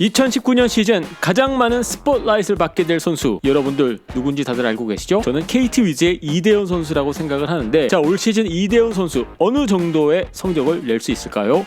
2019년 시즌 가장 많은 스포트라이트를 받게 될 선수 여러분들 누군지 다들 알고 계시죠? 저는 KT 위즈의 이대현 선수라고 생각을 하는데 자 올 시즌 이대현 선수 어느 정도의 성적을 낼 수 있을까요?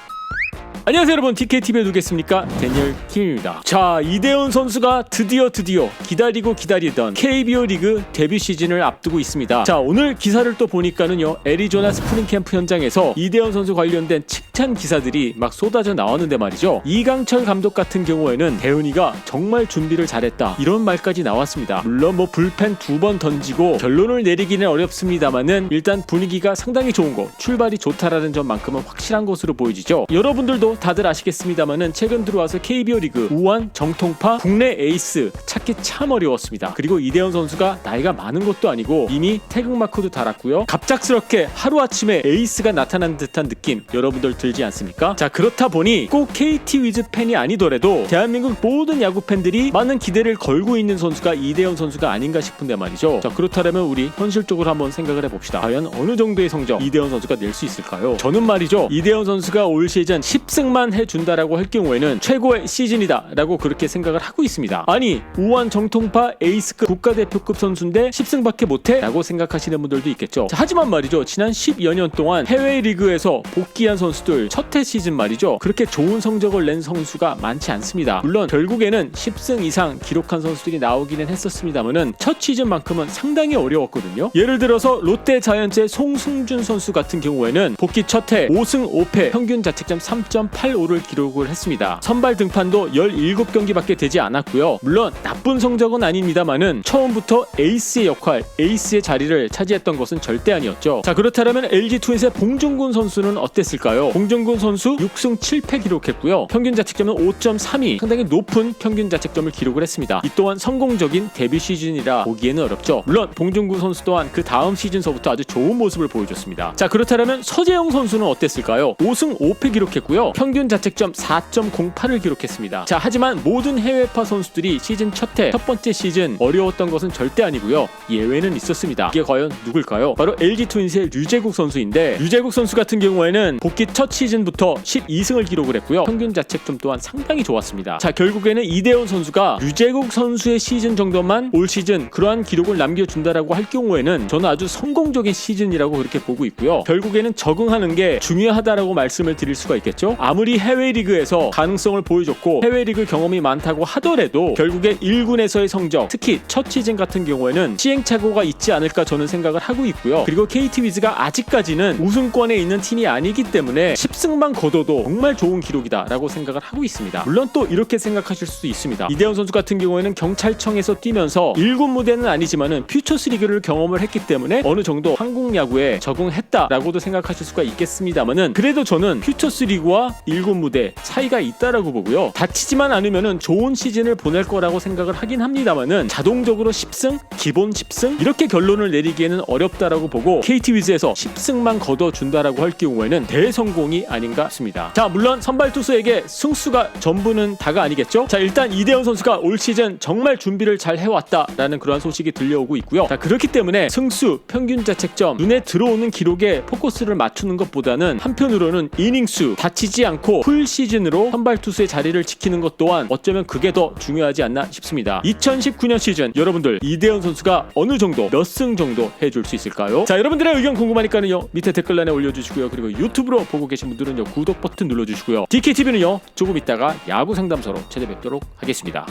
안녕하세요 여러분 DKTV에 누겠습니까? 데니얼 킴입니다 자 이대현 선수가 드디어 드디어 기다리고 기다리던 KBO 리그 데뷔 시즌을 앞두고 있습니다 자 오늘 기사를 또 보니까는요 애리조나 스프링 캠프 현장에서 이대현 선수 관련된 칭 찬 기사들이 막 쏟아져 나왔는데 말이죠. 이강철 감독 같은 경우에는 대훈이가 정말 준비를 잘했다. 이런 말까지 나왔습니다. 물론 뭐 불펜 두 번 던지고 결론을 내리기는 어렵습니다만은 일단 분위기가 상당히 좋은 거 출발이 좋다라는 점만큼은 확실한 것으로 보여지죠. 여러분들도 다들 아시겠습니다만은 최근 들어와서 KBO 리그 우한 정통파 국내 에이스 찾기 참 어려웠습니다. 그리고 이대현 선수가 나이가 많은 것도 아니고 이미 태극 마크도 달았고요. 갑작스럽게 하루 아침에 에이스가 나타난 듯한 느낌. 여러분들 들지 않습니까? 자 그렇다 보니 꼭 KT 위즈 팬이 아니더라도 대한민국 모든 야구 팬들이 많은 기대를 걸고 있는 선수가 이대현 선수가 아닌가 싶은데 말이죠. 자 그렇다면 우리 현실적으로 한번 생각을 해봅시다. 과연 어느 정도의 성적 이대현 선수가 낼 수 있을까요? 저는 말이죠. 이대현 선수가 올 시즌 10승만 해준다라고 할 경우에는 최고의 시즌이다라고 그렇게 생각을 하고 있습니다. 아니 우한 정통파 에이스급 국가대표급 선수인데 10승밖에 못해? 라고 생각하시는 분들도 있겠죠. 자, 하지만 말이죠. 지난 10여 년 동안 해외 리그에서 복귀한 선수들 첫해 시즌 말이죠. 그렇게 좋은 성적을 낸 선수가 많지 않습니다. 물론 결국에는 10승 이상 기록한 선수들이 나오기는 했었습니다만은 첫 시즌만큼은 상당히 어려웠거든요. 예를 들어서 롯데 자이언츠의 송승준 선수 같은 경우에는 복귀 첫해 5승 5패 평균 자책점 3.85를 기록을 했습니다. 선발 등판도 17경기밖에 되지 않았고요. 물론 나쁜 성적은 아닙니다만은 처음부터 에이스의 역할, 에이스의 자리를 차지했던 것은 절대 아니었죠. 자 그렇다면 LG 트윈스의 봉준군 선수는 어땠을까요? 봉 준군 선수 6승 7패 기록했고요. 평균 자책점은 5.32, 상당히 높은 평균 자책점을 기록을 했습니다. 이 또한 성공적인 데뷔 시즌이라 보기에는 어렵죠. 물론 봉준군 선수 또한 그 다음 시즌서부터 아주 좋은 모습을 보여줬습니다. 자 그렇다면 서재영 선수는 어땠을까요? 5승 5패 기록했고요. 평균 자책점 4.08을 기록했습니다. 자 하지만 모든 해외파 선수들이 시즌 첫해 첫 번째 시즌 어려웠던 것은 절대 아니고요. 예외는 있었습니다. 이게 과연 누굴까요? 바로 LG 트윈스의 류재국 선수인데 류재국 선수 같은 경우에는 복귀 첫 시즌부터 12승을 기록을 했고요. 평균 자책점 또한 상당히 좋았습니다. 자 결국에는 이대훈 선수가 류재국 선수의 시즌 정도만 올 시즌 그러한 기록을 남겨준다라고 할 경우에는 저는 아주 성공적인 시즌이라고 그렇게 보고 있고요. 결국에는 적응하는 게 중요하다라고 말씀을 드릴 수가 있겠죠. 아무리 해외 리그에서 가능성을 보여줬고 해외 리그 경험이 많다고 하더라도 결국에 1군에서의 성적, 특히 첫 시즌 같은 경우에는 시행착오가 있지 않을까 저는 생각을 하고 있고요. 그리고 KT 위즈가 아직까지는 우승권에 있는 팀이 아니기 때문에 10승만 거둬도 정말 좋은 기록이다라고 생각을 하고 있습니다. 물론 또 이렇게 생각하실 수도 있습니다. 이대현 선수 같은 경우에는 경찰청에서 뛰면서 1군 무대는 아니지만은 퓨처스 리그를 경험을 했기 때문에 어느 정도 한국 야구에 적응했다라고도 생각하실 수가 있겠습니다만은 그래도 저는 퓨처스 리그와 1군 무대 차이가 있다라고 보고요. 다치지만 않으면은 좋은 시즌을 보낼 거라고 생각을 하긴 합니다만은 자동적으로 10승, 기본 10승 이렇게 결론을 내리기에는 어렵다라고 보고 KT 위즈에서 10승만 거둬 준다라고 할 경우에는 대성공 이 아닌가 싶습니다. 자, 물론 선발 투수에게 승수가 전부는 다가 아니겠죠? 자, 일단 이대현 선수가 올 시즌 정말 준비를 잘 해왔다라는 그러한 소식이 들려오고 있고요. 자, 그렇기 때문에 승수, 평균 자책점, 눈에 들어오는 기록에 포커스를 맞추는 것보다는 한편으로는 이닝수 다치지 않고 풀 시즌으로 선발 투수의 자리를 지키는 것 또한 어쩌면 그게 더 중요하지 않나 싶습니다. 2019년 시즌 여러분들 이대현 선수가 어느 정도 몇 승 정도 해줄 수 있을까요? 자, 여러분들의 의견 궁금하니까는요 밑에 댓글란에 올려주시고요. 그리고 유튜브로 보고 계신 분들은요 구독 버튼 눌러주시고요. DKTV는요 조금 있다가 야구 상담소로 찾아뵙도록 하겠습니다.